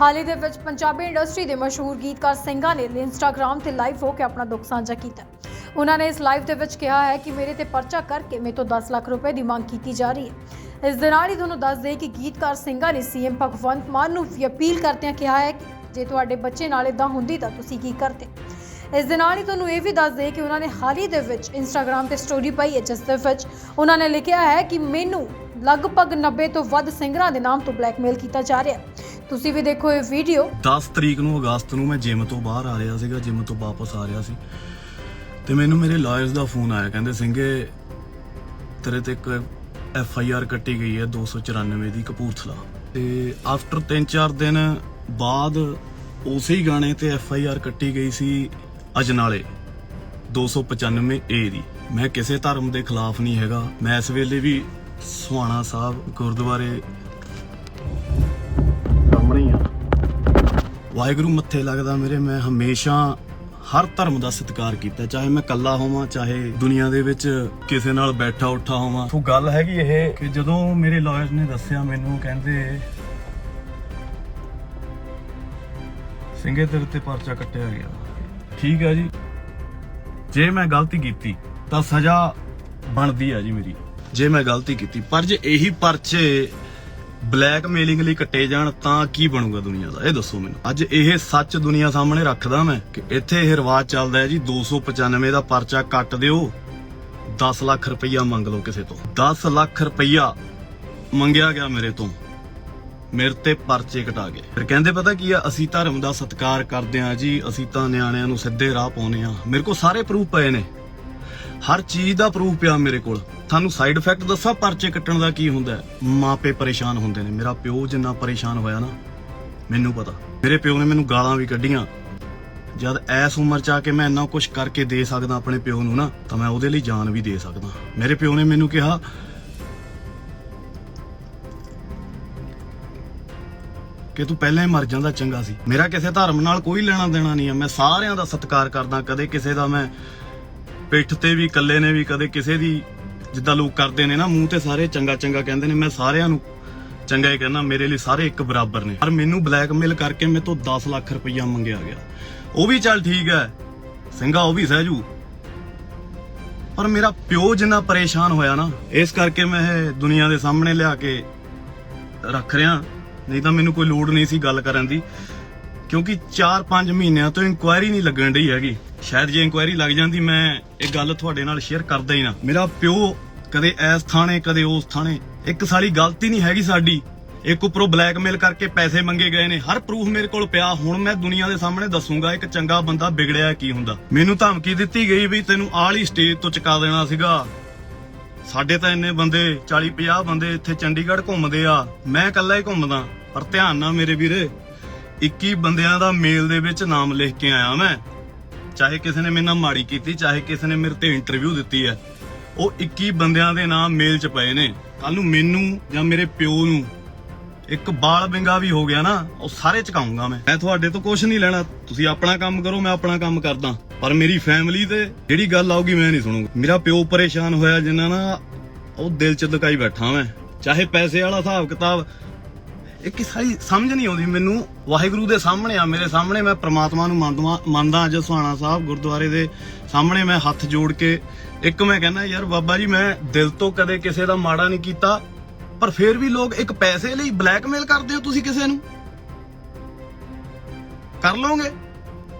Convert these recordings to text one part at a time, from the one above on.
ਹਾਲ ਹੀ ਦੇ ਵਿੱਚ ਪੰਜਾਬੀ ਇੰਡਸਟਰੀ ਦੇ ਮਸ਼ਹੂਰ ਗੀਤਕਾਰ ਸਿੰਘਾਂ ਨੇ ਇੰਸਟਾਗ੍ਰam ਤੇ ਲਾਈਵ ਹੋ ਕੇ ਆਪਣਾ ਦੁੱਖ ਸਾਂਝਾ ਕੀਤਾ। ਉਹਨਾਂ ਨੇ ਇਸ ਲਾਈਵ ਦੇ ਵਿੱਚ ਕਿਹਾ ਹੈ ਕਿ ਮੇਰੇ ਤੇ ਪਰਚਾ ਕਰਕੇ ਮੇਰੇ ਤੋਂ 10 ਲੱਖ ਰੁਪਏ ਦੀ ਮੰਗ ਕੀਤੀ ਜਾ ਰਹੀ ਹੈ। ਇਸ ਦੇ ਨਾਲ ਹੀ ਤੁਹਾਨੂੰ ਦੱਸ ਦੇ ਕਿ ਗੀਤਕਾਰ ਸਿੰਘਾਂ ਨੇ ਸੀਐਮ ਭਗਵੰਤ ਮਾਨ ਨੂੰ ਵੀ ਅਪੀਲ ਕਰਦਿਆਂ ਕਿਹਾ ਹੈ ਕਿ ਜੇ ਤੁਹਾਡੇ ਬੱਚੇ ਨਾਲ ਇਦਾਂ ਹੁੰਦੀ ਤਾਂ ਤੁਸੀਂ ਕੀ ਕਰਦੇ? ਇਸ ਦੇ ਨਾਲ ਹੀ ਤੁਹਾਨੂੰ ਇਹ ਵੀ ਦੱਸ ਦੇ ਕਿ ਉਹਨਾਂ ਨੇ ਹਾਲ ਹੀ ਦੇ ਵਿੱਚ ਇੰਸਟਾਗ੍ਰam ਤੇ ਸਟੋਰੀ ਪਾਈ ਹੈ, ਜਿਸ ਦੇ ਵਿੱਚ ਉਹਨਾਂ ਨੇ ਲਿਖਿਆ ਹੈ ਕਿ ਮੈਨੂੰ ਲਗਭਗ 90 ਤੋਂ ਵੱਧ ਸਿੰਗਰਾਂ ਦੇ ਨਾਮ ਤੋਂ ਬਲੈਕਮੇਲ ਕੀਤਾ ਜਾ ਰਿਹਾ ਹੈ। ਤੁਸੀਂ ਵੀ ਦੇਖੋ ਇਹ ਵੀਡੀਓ 10 ਤਰੀਕ ਨੂੰ ਅਗਸਤ ਨੂੰ ਮੈਂ ਜਿਮ ਤੋਂ ਬਾਹਰ ਆ ਰਿਹਾ ਸੀਗਾ ਜਿਮ ਤੋਂ ਵਾਪਸ ਆ ਰਿਹਾ ਸੀ। ਤੇ ਮੈਨੂੰ ਮੇਰੇ ਲਾਇਰਸ ਦਾ ਫੋਨ ਆਇਆ, ਕਹਿੰਦੇ ਸਿੰਘੇ ਤੇਰੇ ਤੇ ਇੱਕ ਐਫ ਆਈ ਆਰ ਕੱਟੀ ਗਈ ਹੈ 294 ਦੀ ਕਪੂਰਥਲਾ। ਤੇ ਆਫਟਰ 3-4 ਦਿਨ ਬਾਅਦ ਉਸੇ ਹੀ ਗਾਣੇ ਤੇ ਐਫ ਆਈ ਆਰ ਕੱਟੀ ਗਈ ਸੀ ਅਜਨਾਲੇ 295 ਏ ਦੀ। ਮੈਂ ਕਿਸੇ ਧਰਮ ਦੇ ਖਿਲਾਫ ਨਹੀਂ ਹੈਗਾ। ਮੈਂ ਇਸ ਵੇਲੇ ਵੀ ਸੁਹਾਣਾ ਸਾਹਿਬ ਗੁਰਦੁਆਰੇ ਵਾਹਿਗੁਰੂ ਮੱਥੇ ਲੱਗਦਾ ਮੇਰੇ ਮੈਂ ਹਮੇਸ਼ਾ ਹਰ ਧਰਮ ਦਾ ਸਤਿਕਾਰ ਕੀਤਾ ਚਾਹੇ ਮੈਂ ਇਕੱਲਾ ਹੋਵਾਂ ਚਾਹੇ ਦੁਨੀਆ ਦੇ ਵਿੱਚ ਕਿਸੇ ਨਾਲ ਬੈਠਾ ਉੱਠਾ ਹੋਵਾਂ। ਸੋ ਗੱਲ ਹੈਗੀ ਇਹ ਕਿ ਜਦੋਂ ਮੇਰੇ ਲਾਇਰਸ ਨੇ ਦੱਸਿਆ ਮੈਨੂੰ ਕਹਿੰਦੇ ਸਿੰਘੇ ਤੇਰੇ ਤੇ ਪਰਚਾ ਕੱਟਿਆ ਗਿਆ। ਠੀਕ ਹੈ ਜੀ। ਜੇ ਮੈਂ ਗਲਤੀ ਕੀਤੀ ਤਾਂ ਸਜ਼ਾ ਬਣਦੀ ਆ ਜੀ ਮੇਰੀ। ਜੇ ਮੈਂ ਗਲਤੀ ਕੀਤੀ ਪਰ ਜੇ ਇਹੀ ਪਰਚੇ ਬਲੈਕਮੇਲਿੰਗ ਲਈ ਕੱਟੇ ਜਾਣ ਤਾਂ ਕੀ ਬਣੂਗਾ ਦੁਨੀਆ ਦਾ? ਇਹ ਦੱਸੋ ਮੈਨੂੰ। ਅੱਜ ਇਹ ਸੱਚ ਦੁਨੀਆ ਸਾਹਮਣੇ ਰੱਖਦਾ ਮੈਂ ਕਿ ਇੱਥੇ ਇਹ ਰਿਵਾਜ ਚੱਲਦਾ ਹੈ ਜੀ 295 ਦਾ ਪਰਚਾ ਕੱਟ ਦਿਓ 10 ਲੱਖ ਰੁਪਈਆ ਮੰਗ ਲਓ ਕਿਸੇ ਤੋਂ। 10 ਲੱਖ ਰੁਪਈਆ ਮੰਗਿਆ ਗਿਆ ਮੇਰੇ ਤੋਂ। ਮੇਰੇ ਤੇ ਪਰਚੇ ਕਟਾ ਗਏ। ਫਿਰ ਕਹਿੰਦੇ ਪਤਾ ਕੀ ਆ, ਅਸੀਂ ਧਰਮ ਦਾ ਸਤਿਕਾਰ ਕਰਦੇ ਆ ਜੀ, ਅਸੀਂ ਤਾਂ ਨਿਆਣਿਆਂ ਨੂੰ ਸਿੱਧੇ ਰਾਹ ਪਾਉਨੇ ਆ ਮੇਰੇ ਕੋਲ ਸਾਰੇ ਪ੍ਰੂਫ ਪਏ ਨੇ। ਹਰ ਚੀਜ਼ ਦਾ ਪ੍ਰੂਫ ਪਿਆ ਮੇਰੇ ਕੋਲ। ਤੁਹਾਨੂੰ ਸਾਈਡ ਇਫੈਕਟ ਦੱਸਾਂ, ਪਰਚੇ ਕੱਟਣ ਦਾ ਕੀ ਹੁੰਦਾ ਹੈ? ਮਾਪੇ ਪਰੇਸ਼ਾਨ ਹੁੰਦੇ ਨੇ। ਮੇਰਾ ਪਿਓ ਜਿੰਨਾ ਪਰੇਸ਼ਾਨ ਹੋਇਆ ਨਾ, ਮੈਨੂੰ ਪਤਾ। ਮੇਰੇ ਪਿਓ ਨੇ ਮੈਨੂੰ ਗਾਲਾਂ ਵੀ ਕੱਢੀਆਂ। ਜਦ ਐਸ ਉਮਰ ਚ ਆ ਕੇ ਮੈਂ ਇੰਨਾ ਕੁਝ ਕਰਕੇ ਦੇ ਸਕਦਾ ਆਪਣੇ ਪਿਓ ਨੂੰ ਨਾ, ਤਾਂ ਮੈਂ ਉਹਦੇ ਲਈ ਜਾਨ ਵੀ ਦੇ ਸਕਦਾ। ਮੇਰੇ ਪਿਓ ਨੇ ਮੈਨੂੰ ਕਿਹਾ, ਕਿ ਤੂੰ ਪਹਿਲਾਂ ਹੀ ਮਰ ਜਾਂਦਾ, ਚੰਗਾ ਸੀ। ਮੇਰਾ ਕਿਸੇ ਧਰਮ ਨਾਲ ਕੋਈ ਲੈਣਾ ਦੇਣਾ ਨਹੀਂ ਹੈ ਮੈਂ ਸਾਰਿਆਂ ਦਾ ਸਤਿਕਾਰ ਕਰਦਾ, ਕਦੇ ਕਿਸੇ ਦਾ ਮੈਂ ਪਿੱਠ ਤੇ ਵੀ ਇਕੱਲੇ ਨੇ ਵੀ, ਕਦੇ ਕਿਸੇ ਦੀ ਜਿੱਦਾਂ ਲੋਕ ਕਰਦੇ ਨੇ ਨਾ, ਮੂੰਹ ਤੇ ਸਾਰੇ ਚੰਗਾ ਚੰਗਾ ਕਹਿੰਦੇ ਨੇ, ਮੈਂ ਸਾਰਿਆਂ ਨੂੰ ਚੰਗਾ ਹੀ ਕਹਿੰਦਾ, ਮੇਰੇ ਲਈ ਸਾਰੇ ਇੱਕ ਬਰਾਬਰ ਨੇ। ਪਰ ਮੈਨੂੰ ਬਲੈਕਮੇਲ ਕਰਕੇ ਮੇਰੇ ਤੋਂ 10 ਲੱਖ ਰੁਪਈਆ ਮੰਗਿਆ ਗਿਆ। ਉਹ ਵੀ ਚੱਲ ਠੀਕ ਹੈ, ਸਿੰਘਾ ਉਹ ਵੀ ਸਹਿਜੂ। ਪਰ ਮੇਰਾ ਪਿਓ ਜਿੰਨਾ ਪਰੇਸ਼ਾਨ ਹੋਇਆ ਨਾ, ਇਸ ਕਰਕੇ ਮੈਂ ਇਹ ਦੁਨੀਆ ਦੇ ਸਾਹਮਣੇ ਲਿਆ ਕੇ ਰੱਖ ਰਿਹਾ। ਨਹੀਂ ਤਾਂ ਮੈਨੂੰ ਕੋਈ ਲੋੜ ਨਹੀਂ ਸੀ ਗੱਲ ਕਰਨ ਦੀ, ਕਿਉਂਕਿ 4-5 ਮਹੀਨਿਆਂ ਤੋਂ ਇਨਕੁਆਇਰੀ ਨਹੀਂ ਲੱਗਣ ਡਈ ਹੈਗੀ। ਸ਼ਾਇਦ ਜੇ ਇਨਕੁਆਇਰੀ ਲੱਗ ਜਾਂਦੀ, ਮੈਂ ਇਹ ਗੱਲ ਤੁਹਾਡੇ ਨਾਲ ਸ਼ੇਅਰ ਕਰਦਾ ਹੀ ਨਾ। ਮੇਰਾ ਪਿਓ ਕਦੇ ਐਸ ਥਾਣੇ, ਕਦੇ ਉਸ ਥਾਣੇ। ਇੱਕ ਸਾਰੀ ਗਲਤੀ ਨਹੀਂ ਹੈਗੀ ਸਾਡੀ। ਇੱਕ ਉੱਪਰੋਂ ਬਲੈਕਮੇਲ ਕਰਕੇ ਪੈਸੇ ਮੰਗੇ ਗਏ ਨੇ। ਹਰ ਪ੍ਰੂਫ ਮੇਰੇ ਕੋਲ ਪਿਆ। ਹੁਣ ਮੈਂ ਦੁਨੀਆ ਦੇ ਸਾਹਮਣੇ ਦੱਸੂਗਾ ਇੱਕ ਚੰਗਾ ਬੰਦਾ ਵਿਗੜਿਆ ਕੀ ਹੁੰਦਾ। ਮੈਨੂੰ ਧਮਕੀ ਦਿੱਤੀ ਗਈ ਵੀ ਤੈਨੂੰ ਆਲੀ ਸਟੇਜ ਤੋਂ ਚੁਕਾ ਦੇਣਾ ਸੀਗਾ। ਸਾਡੇ ਤਾਂ ਇੰਨੇ ਬੰਦੇ 40 50 ਬੰਦੇ ਇੱਥੇ ਚੰਡੀਗੜ੍ਹ ਘੁੰਮਦੇ ਆ। ਮੈਂ ਇਕੱਲਾ ਹੀ ਘੁੰਮਦਾ। ਪਰ ਧਿਆਨ ਨਾਲ ਮੇਰੇ ਵੀਰੇ 21 ਬੰਦਿਆਂ ਦਾ ਮੇਲ ਦੇ ਵਿੱਚ ਨਾਮ ਲਿਖ ਕੇ ਆਇਆ ਮੈਂ। ਚਾਹੇ ਕਿਸੇ ਨੇ ਮੇਰੇ ਨਾਲ ਮਾੜੀ ਕੀਤੀ, ਚਾਹੇ ਕਿਸੇ ਨੇ ਮੇਰੇ ਤੇ ਇੰਟਰਵਿਊ ਦਿੱਤੀ ਹੈ। ਉਹ 21 ਬੰਦਿਆਂ ਦੇ ਨਾਮ ਮੇਲ 'ਚ ਪਏ ਨੇ। ਕੱਲ ਨੂੰ ਮੈਨੂੰ ਜਾਂ ਮੇਰੇ ਪਿਓ ਨੂੰ ਇੱਕ ਬਾਲ ਬਿੰਗਾ ਵੀ ਹੋ ਗਿਆ ਨਾ, ਉਹ ਸਾਰੇ ਚਕਾਉਂਗਾ ਮੈਂ। ਮੈਂ ਤੁਹਾਡੇ ਤੋਂ ਕੁਝ ਨਹੀਂ ਲੈਣਾ। ਤੁਸੀਂ ਆਪਣਾ ਕੰਮ ਕਰੋ, ਮੈਂ ਆਪਣਾ ਕੰਮ ਕਰਦਾ। ਪਰ ਮੇਰੀ ਫੈਮਿਲੀ ਤੇ ਜਿਹੜੀ ਗੱਲ ਆਉਗੀ ਮੈਂ ਨਹੀਂ ਸੁਣੂਗਾ। ਮੇਰਾ ਪਿਓ ਪਰੇਸ਼ਾਨ ਹੋਇਆ ਜਿੰਨਾ ਨਾ, ਉਹ ਦਿਲ 'ਚ ਲੁਕਾਈ ਬੈਠਾ ਮੈਂ। ਚਾਹੇ ਪੈਸੇ ਵਾਲਾ ਹਿਸਾਬ ਕਿਤਾਬ ਇਹ ਕਿ ਸਾਰੀ ਸਮਝ ਨਹੀਂ ਆਉਂਦੀ ਮੈਨੂੰ। ਵਾਹਿਗੁਰੂ ਦੇ ਸਾਹਮਣੇ ਆ, ਮੇਰੇ ਸਾਹਮਣੇ ਮੈਂ ਪ੍ਰਮਾਤਮਾ ਨੂੰ ਮੰਨਦਾ ਮੰਨਦਾ ਅੱਜ ਸੁਹਾਣਾ ਸਾਹਿਬ ਗੁਰਦੁਆਰੇ ਦੇ ਸਾਹਮਣੇ ਮੈਂ ਹੱਥ ਜੋੜ ਕੇ ਇੱਕ ਮੈਂ ਕਹਿੰਦਾ, ਯਾਰ ਬਾਬਾ ਜੀ, ਮੈਂ ਦਿਲ ਤੋਂ ਕਦੇ ਕਿਸੇ ਦਾ ਮਾੜਾ ਨਹੀਂ ਕੀਤਾ, ਪਰ ਫਿਰ ਵੀ ਲੋਕ ਇੱਕ ਪੈਸੇ ਲਈ ਬਲੈਕਮੇਲ ਕਰਦੇ ਹੋ ਤੁਸੀਂ ਕਿਸੇ ਨੂੰ? ਕਰ ਲਓਗੇ?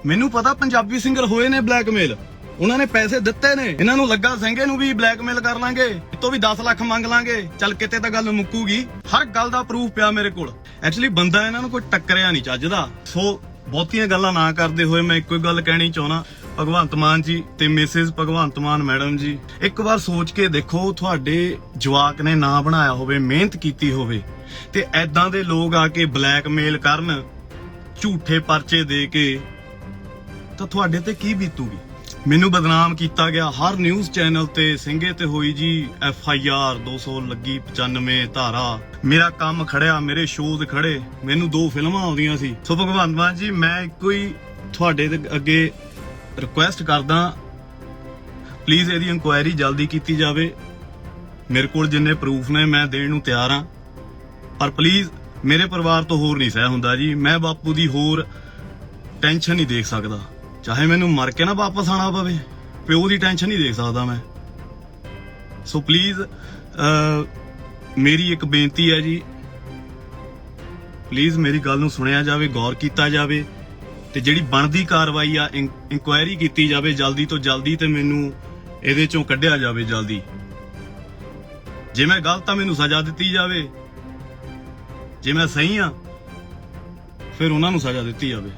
ਮੈਨੂੰ ਪਤਾ ਪੰਜਾਬੀ ਸਿੰਗਰ ਹੋਏ ਨੇ ਬਲੈਕਮੇਲ। ਉਹਨਾਂ ਨੇ ਪੈਸੇ ਦਿੱਤੇ ਨੇ। ਇਹਨਾਂ ਨੂੰ ਲੱਗਾ ਸਿੰਘੇ ਨੂੰ ਵੀ ਬਲੈਕਮੇਲ ਕਰ ਲਾਂਗੇ। ਤੋਂ ਵੀ 10 ਲੱਖ ਮੰਗ ਲਾਂਗੇ। ਚੱਲ ਕਿਤੇ ਤਾਂ ਗੱਲ ਮੁੱਕੂਗੀ। ਹਰ ਗੱਲ ਦਾ ਪ੍ਰੂਫ ਪਿਆ ਮੇਰੇ ਕੋਲ। ਐਕਚੁਅਲੀ ਬੰਦਾ ਇਹਨਾਂ ਨੂੰ ਕੋਈ ਟੱਕਰਿਆ ਨਹੀਂ ਚੱਜਦਾ। ਸੋ ਬਹੁਤੀਆਂ ਗੱਲਾਂ ਨਾ ਕਰਦੇ ਹੋਏ ਮੈਂ ਇੱਕੋ ਹੀ ਗੱਲ ਕਹਿਣੀ ਚਾਹੁੰਦਾ। ਭਗਵੰਤ ਮਾਨ ਜੀ ਤੇ ਮਿਸਿਸ ਭਗਵੰਤ ਮਾਨ ਮੈਡਮ ਜੀ, ਇੱਕ ਵਾਰ ਸੋਚ ਕੇ ਦੇਖੋ ਤੁਹਾਡੇ ਜਵਾਕ ਨੇ ਨਾਂ ਬਣਾਇਆ ਹੋਵੇ, ਮਿਹਨਤ ਕੀਤੀ ਹੋਵੇ ਤੇ ਐਦਾਂ ਦੇ ਲੋਕ ਆ ਕੇ ਬਲੈਕਮੇਲ ਕਰਨ, ਝੂਠੇ ਪਰਚੇ ਦੇ ਕੇ, ਤਾਂ ਤੁਹਾਡੇ ਤੇ ਕੀ ਬੀਤੂਗੀ? ਮੈਨੂੰ ਬਦਨਾਮ ਕੀਤਾ ਗਿਆ। ਹਰ ਨਿਊਜ਼ ਚੈਨਲ ਤੇ ਸਿੰਘੇ ਤੇ ਹੋਈ ਜੀ ਐਫ ਆਈ ਆਰ 200 ਲੱਗੀ 95 ਧਾਰਾ। ਮੇਰਾ ਕੰਮ ਖੜਿਆ, ਮੇਰੇ ਸ਼ੋਜ਼ ਖੜੇ। ਮੈਨੂੰ ਦੋ ਫਿਲਮਾਂ ਆਉਂਦੀਆਂ ਸੀ। ਸੋ ਭਗਵੰਤ ਮਾਨ ਜੀ, ਮੈਂ ਇੱਕੋ ਹੀ ਤੁਹਾਡੇ ਦੇ ਅੱਗੇ ਰਿਕੁਐਸਟ ਕਰਦਾ। ਪਲੀਜ਼ ਇਹਦੀ ਇਨਕੁਆਇਰੀ ਜਲਦੀ ਕੀਤੀ ਜਾਵੇ। ਮੇਰੇ ਕੋਲ ਜਿੰਨੇ ਪ੍ਰੂਫ ਨੇ, ਮੈਂ ਦੇਣ ਨੂੰ ਤਿਆਰ ਹਾਂ। ਪਰ ਪਲੀਜ਼ ਮੇਰੇ ਪਰਿਵਾਰ ਤੋਂ ਹੋਰ ਨਹੀਂ ਸਹਿ ਹੁੰਦਾ ਜੀ। ਮੈਂ ਬਾਪੂ ਦੀ ਹੋਰ ਟੈਨਸ਼ਨ ਨਹੀਂ ਦੇਖ ਸਕਦਾ। ਚਾਹੇ ਮੈਨੂੰ ਮਰ ਕੇ ਨਾ ਵਾਪਸ ਆਣਾ ਪਵੇ, ਪਿਓ ਦੀ ਟੈਨਸ਼ਨ ਨਹੀਂ ਦੇਖ ਸਕਦਾ ਮੈਂ। ਸੋ ਪਲੀਜ਼ ਮੇਰੀ ਇੱਕ ਬੇਨਤੀ ਹੈ ਜੀ। ਪਲੀਜ਼ ਮੇਰੀ ਗੱਲ ਨੂੰ ਸੁਣਿਆ ਜਾਵੇ, ਗੌਰ ਕੀਤਾ ਜਾਵੇ ਤੇ ਜਿਹੜੀ ਬਣਦੀ ਕਾਰਵਾਈ ਆ ਇਨਕੁਆਇਰੀ ਕੀਤੀ ਜਾਵੇ ਜਲਦੀ ਤੋਂ ਜਲਦੀ ਤੇ ਮੈਨੂੰ ਇਹਦੇ ਚੋਂ ਕੱਢਿਆ ਜਾਵੇ ਜਲਦੀ। ਜੇ ਮੈਂ ਗਲਤ ਆ ਮੈਨੂੰ ਸਜ਼ਾ ਦਿੱਤੀ ਜਾਵੇ। ਜੇ ਮੈਂ ਸਹੀ ਆ, ਫਿਰ ਉਹਨਾਂ ਨੂੰ ਸਜ਼ਾ ਦਿੱਤੀ ਜਾਵੇ।